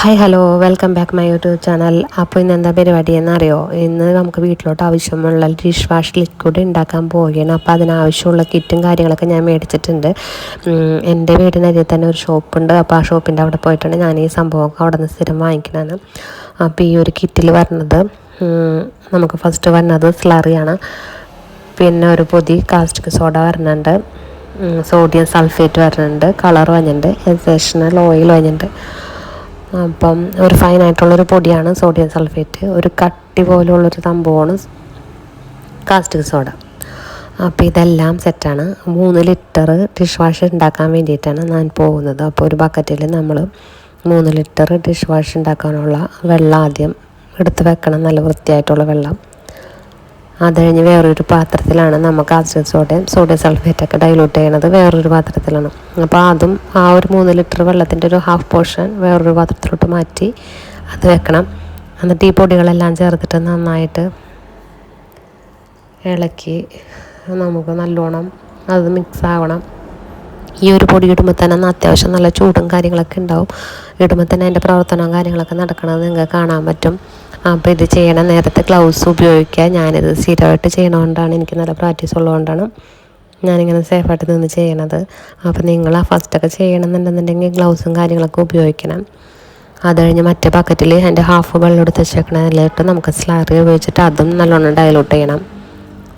Hi hello welcome back my YouTube channel അപ്പോൾ ഇന്ന് എന്താ പരിപാടി എന്നറിയോ? ഇന്ന് നമുക്ക് വീട്ടിലോട്ട് ആവശ്യമുള്ള ഡിഷ് വാഷ് ലിക്വിഡ് ഉണ്ടാക്കാൻ പോവുകയാണ്. അപ്പോൾ അതിനാവശ്യമുള്ള കിറ്റും കാര്യങ്ങളൊക്കെ ഞാൻ മേടിച്ചിട്ടുണ്ട്. എന്റെ വീടിനരി തന്നെ ഒരു ഷോപ്പുണ്ട് അപ്പോൾ ആ ഷോപ്പിന്റെ അവിടെ പോയിട്ടാണ് ഞാൻ ഈ സംഭവമൊക്കെ അവിടെ നിന്ന് സ്ഥിരം വാങ്ങിക്കുന്നതാണ് അപ്പോൾ ഈ ഒരു കിറ്റിൽ വരുന്നത് നമുക്ക് ഫസ്റ്റ് വരുന്നത് സ്ലറിയാണ് പിന്നെ ഒരു പൊതി കാസ്റ്റിക് സോഡ വരുന്നുണ്ട് സോഡിയം സൾഫേറ്റ് വരുന്നുണ്ട് കളർ വന്നിട്ടുണ്ട്. എസേഷണൽ ഓയിൽ വഞ്ഞിട്ടുണ്ട് അപ്പം ഒരു ഫൈൻ ഫൈനായിട്ടുള്ളൊരു പൊടിയാണ് സോഡിയം സൾഫേറ്റ് ഒരു കട്ടി പോലുള്ളൊരു സംഭവമാണ് കാസ്റ്റിക് സോഡ അപ്പോൾ ഇതെല്ലാം സെറ്റാണ് മൂന്ന് ലിറ്റർ ഡിഷ് വാഷ് ഉണ്ടാക്കാൻ വേണ്ടിയിട്ടാണ് ഞാൻ പോകുന്നത്. അപ്പോൾ ഒരു ബക്കറ്റിൽ നമ്മൾ മൂന്ന് ലിറ്റർ ഡിഷ് വാഷ് ഉണ്ടാക്കാനുള്ള വെള്ളം ആദ്യം എടുത്ത് വെക്കണം. നല്ല വൃത്തിയായിട്ടുള്ള വെള്ളം. അത് കഴിഞ്ഞ് വേറൊരു പാത്രത്തിലാണ് നമുക്ക് ആസിഡ് സോഡയും സോഡിയം സൾഫേറ്റൊക്കെ ഡൈലൂട്ട് ചെയ്യണത് വേറൊരു പാത്രത്തിലാണ്. അപ്പോൾ അതും ആ ഒരു മൂന്ന് ലിറ്റർ വെള്ളത്തിന്റെ ഒരു ഹാഫ് പോർഷൻ വേറൊരു പാത്രത്തിലോട്ട് മാറ്റി അത് വെക്കണം. എന്നിട്ട് ഈ പൊടികളെല്ലാം ചേർത്തിട്ട് നന്നായിട്ട് ഇളക്കി നമുക്ക് നല്ലോണം അത് മിക്സ് ആവണം. ഈ ഒരു പൊടി ഇടുമ്പോൾ തന്നെ അത്യാവശ്യം നല്ല ചൂടും കാര്യങ്ങളൊക്കെ ഉണ്ടാവും. ഇടുമ്പോൾ തന്നെ അതിന്റെ പ്രവർത്തനവും കാര്യങ്ങളൊക്കെ നടക്കണത് നിങ്ങൾക്ക് കാണാൻ പറ്റും. അപ്പോൾ ഇത് ചെയ്യണ നേരത്തെ ഗ്ലൗസ് ഉപയോഗിക്കുക. ഞാനിത് സ്ഥിരമായിട്ട് ചെയ്യണതുകൊണ്ടാണ് എനിക്ക് നല്ല പ്രാക്ടീസ് ഉള്ളതുകൊണ്ടാണ് ഞാനിങ്ങനെ സേഫായിട്ട് നിന്ന് ചെയ്യണത്. അപ്പോൾ നിങ്ങൾ ആ ഫസ്റ്റൊക്കെ ചെയ്യണമെന്നുണ്ടെന്നുണ്ടെങ്കിൽ ഗ്ലൗസും കാര്യങ്ങളൊക്കെ ഉപയോഗിക്കണം. അത് കഴിഞ്ഞ് മറ്റേ ബക്കറ്റിൽ അതിന്റെ ഹാഫ് വെള്ളം എടുത്ത് വെച്ചേക്കണതിലിട്ട് നമുക്ക് സ്ലാറി ഉപയോഗിച്ചിട്ട് അതും നല്ലോണം ഡയലൂട്ട് ചെയ്യണം.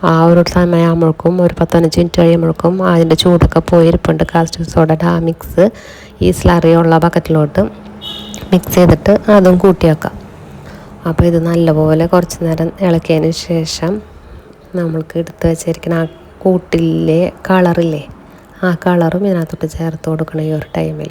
ആ ഒരു സമയമാകുമ്പോഴേക്കും ഒരു പത്തഞ്ച് മിനിറ്റ് കഴിയുമ്പോഴേക്കും അതിന്റെ ചൂടൊക്കെ പോയിരിപ്പുണ്ട്. കാസ്റ്റിക് സോഡയുടെ ആ മിക്സ് ഈ സ്ലറിയുള്ള ബക്കറ്റിലോട്ട് മിക്സ് ചെയ്തിട്ട് അതും കൂട്ടി വെക്കാം അപ്പോൾ ഇത് നല്ലപോലെ കുറച്ച് നേരം ഇളക്കിയതിന് ശേഷം നമ്മൾക്ക് എടുത്ത് വെച്ചിരിക്കുന്ന ആ കൂട്ടിലെ കളറില്ലേ ആ കളറും ഇതിനകത്തോട്ട് ചേർത്ത് കൊടുക്കണം ഈ ഒരു ടൈമിൽ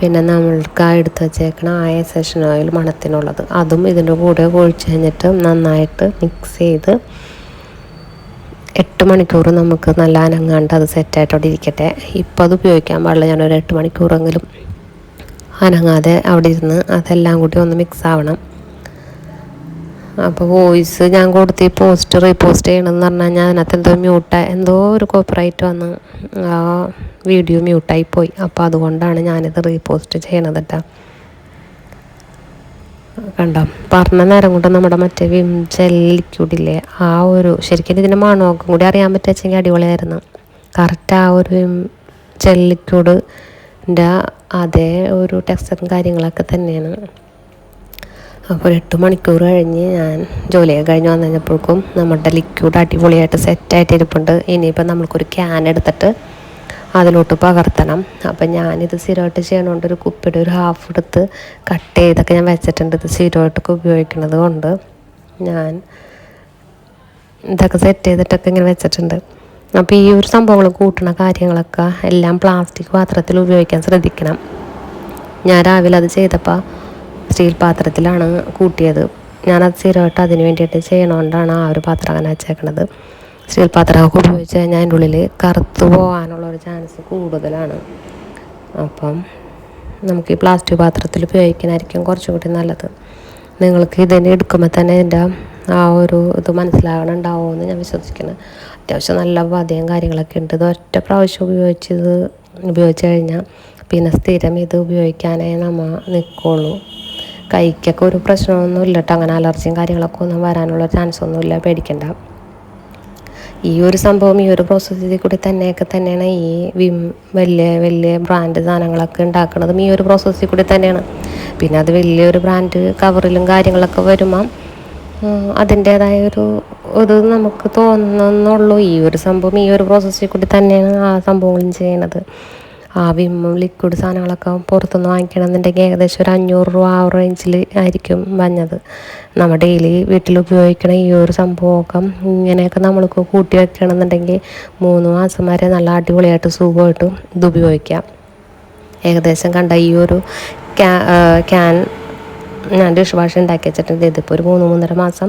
പിന്നെ നമ്മൾക്ക് എടുത്ത് വെച്ചേക്കണ ആ എസേഷൻ ഓയിൽ മണത്തിനുള്ളത്. അതും ഇതിന്റെ കൂടെ ഒഴിച്ച് കഴിഞ്ഞിട്ട് നന്നായിട്ട് മിക്സ് ചെയ്ത് എട്ട് മണിക്കൂർ നമുക്ക് നല്ല അനങ്ങാണ്ട് അത് സെറ്റായിട്ടോടെ ഇരിക്കട്ടെ. ഇപ്പോൾ അത് ഉപയോഗിക്കാൻ പാടില്ല. ഞാനൊരു എട്ട് മണിക്കൂറെങ്കിലും അനങ്ങാതെ അവിടെ ഇരുന്ന് അതെല്ലാം കൂടി ഒന്ന് മിക്സ് ആവണം. അപ്പോൾ വോയിസ് ഞാൻ കൊടുത്ത് ഈ പോസ്റ്റ് റീപോസ്റ്റ് ചെയ്യണമെന്ന് പറഞ്ഞാൽ ഞാൻ അതിനകത്ത് എന്തോ മ്യൂട്ടായി എന്തോ ഒരു കോപ്പറേറ്റ് വന്ന് ആ വീഡിയോ മ്യൂട്ടായി പോയി. അപ്പോൾ അതുകൊണ്ടാണ് ഞാനിത് റീപോസ്റ്റ് ചെയ്യണത് കേട്ടോ കണ്ടോ? പറഞ്ഞ നേരം കൊണ്ട് നമ്മുടെ മറ്റേ വിം ജെൽ ലിക്വിഡില്ലേ ആ ഒരു ശരിക്കും ഇതിന്റെ മണമൊക്കെ കൂടി അറിയാൻ പറ്റുവെച്ചെങ്കിൽ അടിപൊളിയായിരുന്നു. കറക്റ്റ് ആ ഒരു വിം ജെൽ ലിക്വിഡിന്റെ അതേ ഒരു ടെക്സ്ചറും കാര്യങ്ങളൊക്കെ തന്നെയാണ്. അപ്പോൾ എട്ട് മണിക്കൂർ കഴിഞ്ഞ് ഞാൻ ജോലിയൊക്കെ കഴിഞ്ഞ് വന്നു കഴിഞ്ഞപ്പോഴേക്കും നമ്മുടെ ലിക്വിഡ് അടിപൊളിയായിട്ട് സെറ്റായിട്ട് ഇരിപ്പുണ്ട്. ഇനിയിപ്പോൾ നമ്മൾക്കൊരു ക്യാൻ എടുത്തിട്ട് അതിലോട്ട് പകർത്തണം. അപ്പം ഞാനിത് സ്ഥിരമായിട്ട് ചെയ്യണോണ്ട് ഒരു കുപ്പിയുടെ ഒരു ഹാഫ് എടുത്ത് കട്ട് ചെയ്തൊക്കെ ഞാൻ വെച്ചിട്ടുണ്ട്. ഇത് സ്ഥിരമായിട്ടൊക്കെ ഉപയോഗിക്കുന്നത് കൊണ്ട് ഞാൻ ഇതൊക്കെ സെറ്റ് ചെയ്തിട്ടൊക്കെ ഇങ്ങനെ വെച്ചിട്ടുണ്ട്. അപ്പോൾ ഈ ഒരു സംഭവങ്ങൾ കൂട്ടുന്ന കാര്യങ്ങളൊക്കെ എല്ലാം പ്ലാസ്റ്റിക് പാത്രത്തിൽ ഉപയോഗിക്കാൻ ശ്രദ്ധിക്കണം. ഞാൻ രാവിലെ അത് ചെയ്തപ്പോൾ സ്റ്റീൽ പാത്രത്തിലാണ് കൂട്ടിയത്. ഞാനത് സ്ഥിരമായിട്ട് അതിന് വേണ്ടിയിട്ട് ചെയ്യണോണ്ടാണ് ആ ഒരു പാത്രം അങ്ങനെ വെച്ചേക്കണത്. സ്റ്റീൽ പാത്രമൊക്കെ ഉപയോഗിച്ച് കഴിഞ്ഞാൽ അതിന്റെ ഉള്ളിൽ കറുത്ത് പോകാനുള്ള ഒരു ചാൻസ് കൂടുതലാണ്. അപ്പം നമുക്ക് ഈ പ്ലാസ്റ്റിക് പാത്രത്തിൽ ഉപയോഗിക്കാനായിരിക്കും കുറച്ചും കൂടി നല്ലത്. നിങ്ങൾക്ക് ഇതിനെ എടുക്കുമ്പോൾ തന്നെ ഇതിന്റെ ആ ഒരു ഇത് മനസ്സിലാകണുണ്ടാവുമെന്ന് ഞാൻ വിശ്വസിക്കുന്നത് അത്യാവശ്യം നല്ല പതയും കാര്യങ്ങളൊക്കെ ഉണ്ട്. ഇത് ഒറ്റ പ്രാവശ്യം ഉപയോഗിച്ചത് ഉപയോഗിച്ച് കഴിഞ്ഞാൽ പിന്നെ സ്ഥിരം ഇത് ഉപയോഗിക്കാനേ നമ്മൾ നിൽക്കുള്ളൂ. കൈക്കൊക്കെ ഒരു പ്രശ്നമൊന്നും ഇല്ല കേട്ടോ അങ്ങനെ അലർജിയും കാര്യങ്ങളൊക്കെ ഒന്നും വരാനുള്ള ചാൻസ് ഒന്നുമില്ല. പേടിക്കണ്ട. ഈ ഒരു സംഭവം ഈ ഒരു പ്രോസസ്സിൽ കൂടി തന്നെയൊക്കെ തന്നെയാണ് ഈ വിം വലിയ വലിയ ബ്രാൻഡ് സാധനങ്ങളൊക്കെ ഉണ്ടാക്കുന്നതും ഈ ഒരു പ്രോസസ്സിൽ കൂടി തന്നെയാണ്. പിന്നെ അത് വലിയൊരു ബ്രാൻഡ് കവറിലും കാര്യങ്ങളൊക്കെ വരുമ്പം അതിന്റേതായ ഒരു ഇത് നമുക്ക് തോന്നുന്നുള്ളൂ ഈ ഒരു സംഭവം ഈ ഒരു പ്രോസസ്സിൽ കൂടി തന്നെയാണ് ആ സംഭവങ്ങളും ചെയ്യണത് ആ വിമ്മും ലിക്വിഡ് സാധനങ്ങളൊക്കെ പുറത്തുനിന്ന് വാങ്ങിക്കണമെന്നുണ്ടെങ്കിൽ ഏകദേശം ഒരു അഞ്ഞൂറ് രൂപ ആ റേഞ്ചിൽ ആയിരിക്കും വന്നത്. നമ്മൾ ഡെയിലി വീട്ടിൽ ഉപയോഗിക്കണ ഈ ഒരു സംഭവമൊക്കെ ഇങ്ങനെയൊക്കെ നമ്മൾക്ക് കൂട്ടി വെക്കണമെന്നുണ്ടെങ്കിൽ മൂന്ന് മാസം വരെ നല്ല അടിപൊളിയായിട്ട് സുഖമായിട്ട് ഇത് ഉപയോഗിക്കാം. ഏകദേശം കണ്ട ഈ ഒരു ക്യാ ക്യാൻ ഞാൻ ഡിഷ് വാഷ് ഉണ്ടാക്കി വെച്ചിട്ടുണ്ട്. ഇതിപ്പോൾ ഒരു മൂന്ന് മൂന്നര മാസം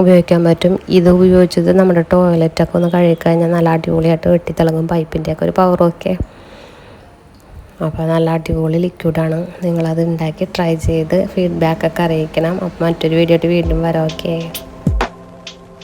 ഉപയോഗിക്കാൻ പറ്റും. ഇത് ഉപയോഗിച്ചത് നമ്മുടെ ടോയ്ലറ്റൊക്കെ ഒന്ന് കഴുകിക്കഴിഞ്ഞാൽ നല്ല അടിപൊളിയായിട്ട് വെട്ടിത്തിളങ്ങും പൈപ്പിന്റെയൊക്കെ ഒരു പവറൊക്കെ അപ്പോൾ നല്ല അടിപൊളി ലിക്വിഡാണ് നിങ്ങളത് ഉണ്ടാക്കി ട്രൈ ചെയ്ത് ഫീഡ്ബാക്കൊക്കെ അറിയിക്കണം. അപ്പോൾ മറ്റൊരു വീഡിയോ ആയിട്ട് വീണ്ടും വരാം. ഓക്കെ